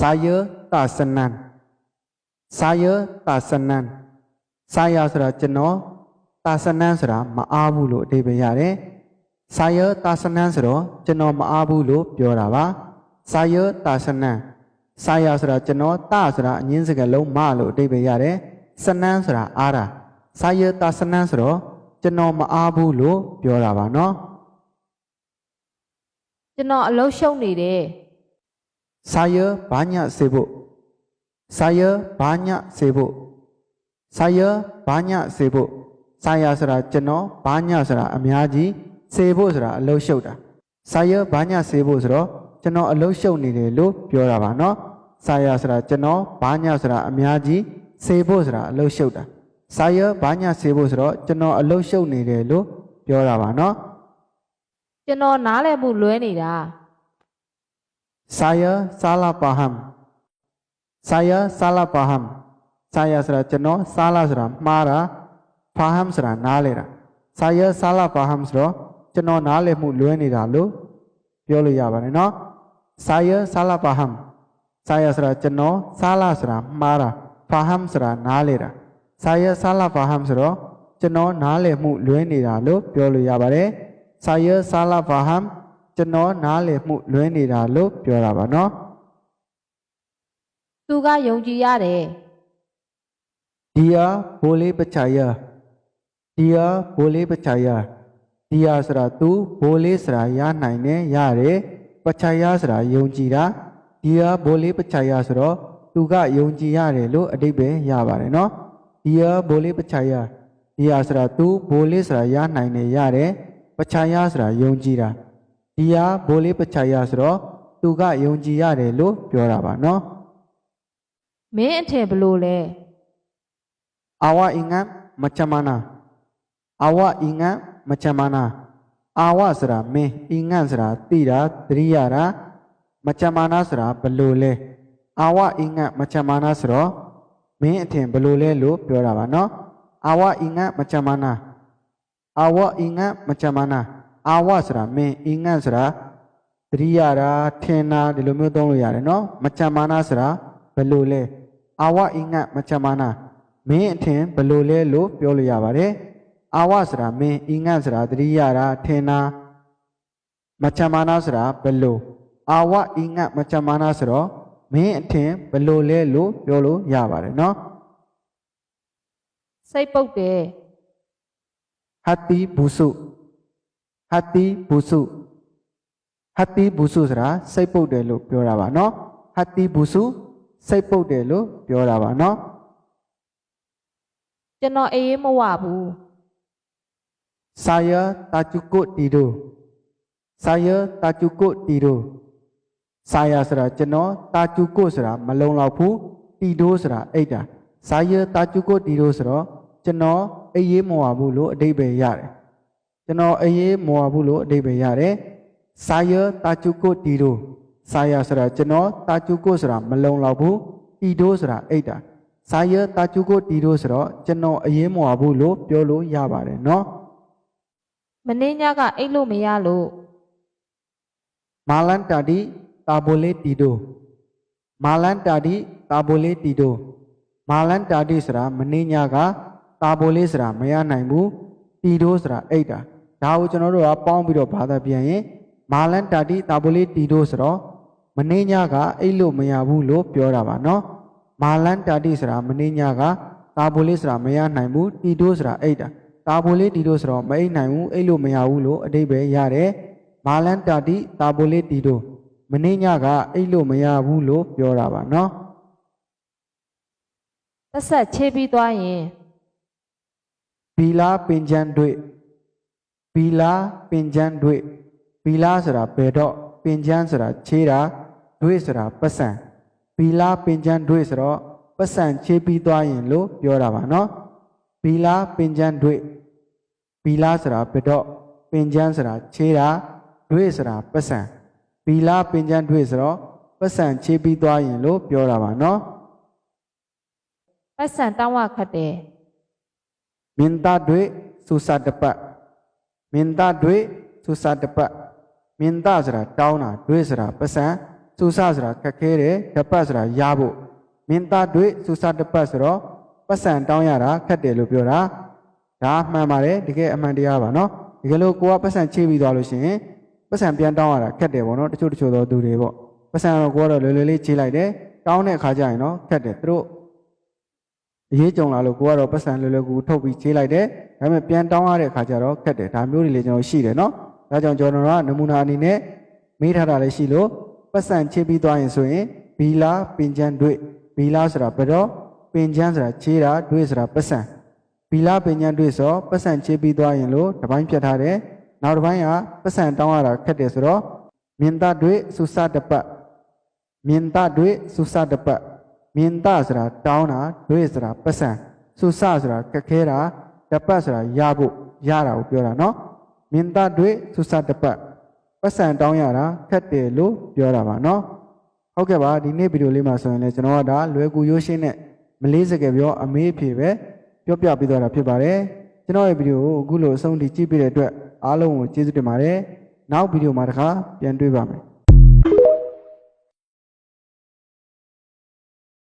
saya tak senang saya tak senang saya ဆိုတာကျွန်တော် tak senang ဆိုတာမအားဘူးလို့အဓိပ္ပာယ်ရတယ် saya tak senang ဆိုတော့ကျွန်တော်မအားဘူးလို့ပြောတာပါ saya tak senang saya ဆိုတာကျွန်တော် tak ဆိုတာအငင်းစကားလုံးမလို့အဓိပ္ပာယ်ရတယ် senang ဆိုတာအားတာ saya tak senang ဆိုတော့ကျွန်တော်မအားဘူးလို့ပြောတာပါနော်ကျွန်တော်အလုံးရှုံနေတယ် saya banyak sibuk saya banyak sibuk saya banyak sibuk saya ဆိုတာကျွန်တော် banyak ဆိုတာအများကြီး sibuk ဆိုတာအလုပ်ရှုပ်တာ saya banyak sibuk ဆိုတော့ကျွန်တော်အလုပ်ရှုပ်နေတယ်လို့ပြောတာပါเนาะ saya ဆိုတာကျွန်တော် banyak ဆိုတာအများကြီး sibuk ဆိုတာအလုပ်ရှုပ်တာ saya banyak sibuk ဆိုတော့ကျွန်တော်အလုပ်ရှုပ်နေတယ်လို့ပြောတာပါเนาะ ကျွန်တော်နားလည်မှုလွဲနေတာ saya salah paham saya salah paham saya ဆိုတာကျွန်တော် salah ဆိုတာမှားတာ paham ဆိုတာနားလည်တာ saya salah paham ဆိုတော့ကျွန်တော်နားလည်မှုလွဲနေတာလို့ပြောလို့ရပါတယ်เนาะ saya salah paham saya ဆိုတာကျွန်တော် salah ဆိုတာမှားတာ paham ဆိုတာနားလည်တာ saya salah paham ဆိုတော့ကျွန်တော်နားလည်မှုလွဲနေတာလို့ပြောလို့ရပါတယ် saya salah paham ကျွန်တော်နားလည်မှုလွဲနေတာလို့ပြောတာပါနော်သူကယုံကြည်ရတယ် Dia boleh percaya Dia boleh percaya Dia ဆိုတာသူ boleh ဆိုတာရနိုင်တယ်ရတယ် percaya ဆိုတာယုံကြည်တာ Dia boleh percaya ဆိုတော့သူကယုံကြည်ရတယ်လို့အဓိပ္ပာယ်ရပါတယ်နော် Dia boleh percaya Dia ဆိုတာသူ boleh ဆိုတာရနိုင်တယ်ရတယ် percaya ဆိုတာယုံကြည်တာ ဒီဟာဘိုးလေးပချာရဆိုတော့သူကယုံကြည်ရတယ်လို့ပြောတာပါနော်မင်းအထင်ဘလို့လဲအဝအင်္ဂမချမနာအဝအင်္ဂမချမနာအဝဆိုတာမင်းအင်္ဂဆိုတာတိတာတရိယာတာမချမနာဆိုတာဘလို့လဲအဝအင်္ဂမချမနာဆိုတော့မင်းအထင်ဘလို့လဲလို့ပြောတာပါနော်အဝအင်္ဂမချမနာအဝအင်္ဂမချမနာ mana? Awak ဆိုတာမင်း ingat ဆိုတာသတိရတာထင်တာဒီလိုမျိုးသုံးလို့ရတယ်နော် macam mana ဆိုတာဘယ်လိုလဲ Awak ingat macam mana? မင်းအထင်ဘယ်လိုလဲလို့ပြောလို့ရပါတယ်။အာဝဆိုတာမင်းအင်္ဂဆိုတာတတိယတာထင်တာမချမနာဆိုတာဘယ်လိုအာဝအင်္ဂမချမနာဆိုတော့မင်းအထင်ဘယ်လိုလဲလို့ပြောလို့ရပါတယ်နော်စိတ်ပုတ်တယ်။ဟတ်တီဘူစု ဟတ်တီဘူစုဟတ်တီဘူစုဆိုတာစိတ်ပုတ်တယ်လို့ပြောတာပါနော်။ဟတ်တီဘူစုစိတ်ပုတ်တယ်လို့ပြောတာပါနော်။ကျွန်တော်အေးအေးမဝဘူး Saya tak cukup tidur. Saya tak cukup tidur. Saya ဆိုတာကျွန်တော် tak cukup ဆိုတာမလုံလောက်ဘူး tidur ဆိုတာအိတ်တာ Saya tak cukup tidur ဆိုတော့ကျွန်တော်အေးရေးမဝဘူးလို့အဓိပ္ပာယ်ရတယ် ကျွန်တော်အရေးမော်ဘူးလို့အဓိပ္ပာယ်ရတယ်။စာယတာချုကိုတီရိုစာယဆိုတာကျွန်တော်တာချုကိုဆိုတာမလုံလောက်ဘူးတီဒိုဆိုတာအိတ်တာစာယတာချုကိုတီဒိုဆိုတော့ကျွန်တော်အရေးမော်ဘူးလို့ပြောလို့ရပါတယ်နော်။မင်းညကအိတ်လို့မရလို့မာလန်တာဒီတာဘိုလေတီဒိုမာလန်တာဒီတာဘိုလေတီဒိုမာလန်တာဒီဆိုတာမင်းညကတာဘိုလေဆိုတာမရနိုင်ဘူးတီဒိုဆိုတာအိတ်တာ ဒါကိုကျွန်တော်တို့ကပေါင်းပြီးတော့ဘာသာပြန်ရင်မာလန်တာတီတာပိုလီတီတို့ဆိုတော့မင်းညာကအဲ့လိုမရဘူးလို့ပြောတာပါနော်မာလန်တာတီဆိုတာမင်းညာကတာပိုလီဆိုတာမရနိုင်ဘူးတီတို့ဆိုတာအိတ်တာတာပိုလီတီတို့ဆိုတော့မအိတ်နိုင်ဘူးအဲ့လိုမရဘူးလို့အတိတ်ပဲရတယ်မာလန်တာတီတာပိုလီတီတို့မင်းညာကအဲ့လိုမရဘူးလို့ပြောတာပါနော်သက်ဆက်ချေးပြီးသွားရင်ဘီလာပင်ချန်တွေ့ ဘီလာပင်ချန်တွေဘီလာဆိုတာဘယ်တော့ပင်ချန်ဆိုတာခြေးတာတွေဆိုတာပတ်စံဘီလာပင်ချန်တွေဆိုတော့ပတ်စံခြေးပြီးသွားရင်လို့ပြောတာပါနော်ဘီလာပင်ချန်တွေဘီလာဆိုတာဘယ်တော့ပင်ချန်ဆိုတာခြေးတာတွေဆိုတာပတ်စံဘီလာပင်ချန်တွေဆိုတော့ပတ်စံခြေးပြီးသွားရင်လို့ပြောတာပါနော်ပတ်စံတောင်းဝခတ်တယ် minta duit susah dapat minta duit susah dapat minta ဆိုတာတောင်းတာ duit ဆိုတာပတ်စံစူစဆိုတာခက်ခဲတယ်တပတ်ဆိုတာရဖို့မင်းသားတွေ့စူစတပတ်ဆိုတော့ပတ်စံတောင်းရတာခက်တယ်လို့ပြောတာဒါမှန်ပါတယ်တကယ်အမှန်တရားပါနော်တကယ်လို့ကိုကပတ်စံချေးပြီးသွားလို့ရှိရင်ပတ်စံပြန်တောင်းရတာခက်တယ်ပေါ့နော်တချို့တချို့သောသူတွေပေါ့ပတ်စံတော့ကိုကတော့လွယ်လွယ်လေးချေးလိုက်တယ်တောင်းတဲ့အခါကျရင်တော့ခက်တယ်သူတို့ အရေးကြုံလာလို့ကိုကတော့ပတ်စံလွယ်လွယ်ကူထုတ်ပြီးချေးလိုက်တယ်ဒါပေမဲ့ပြန်တောင်းရတဲ့အခါကျတော့ခက်တယ်ဒါမျိုးတွေလည်းကျွန်တော်ရှိတယ်နော်ဒါကြောင့်ကျွန်တော်ကနမူနာအနေနဲ့မေးထားတာလည်းရှိလို့ပတ်စံချေးပြီးသွားရင်ဆိုရင်ဘီလာပင်ချမ်းတွေ့ဘီလာဆိုတာဘယ်တော့ပင်ချမ်းဆိုတာချေးတာတွေ့ဆိုတာပတ်စံဘီလာပညာတွေ့ဆိုပတ်စံချေးပြီးသွားရင်လို့တစ်ပိုင်းဖြတ်ထားတယ်နောက်တစ်ပိုင်းကပတ်စံတောင်းရတာခက်တယ်ဆိုတော့မြင်သားတွေ့စူစတပတ်မြင်သားတွေ့စူစတပတ် မြင်သားဆိုတာတောင်းတာတွေ့ဆိုတာပတ်စံစူစဆိုတာခက်ခဲတာတပတ်ဆိုတာရဖို့ရတာကိုပြောတာနော်မြင်သားတွေ့စူစတပတ်ပတ်စံတောင်းရတာခက်တယ်လို့ပြောတာပါနော်ဟုတ်ကဲ့ပါဒီနေ့ဗီဒီယိုလေးမှာဆိုရင်လည်းကျွန်တော်ကဒါလွယ်ကူရိုးရှင်းတဲ့မလေးစကားပြောအမေးအဖြေပဲပြောပြပေးသွားတာဖြစ်ပါတယ်ကျွန်တော်ရဲ့ဗီဒီယိုကိုအခုလိုအဆုံးထိကြည့်ပေးတဲ့အတွက်အားလုံးကိုကျေးဇူးတင်ပါတယ်နောက်ဗီဒီယိုမှာတစ်ခါပြန်တွေ့ပါမယ်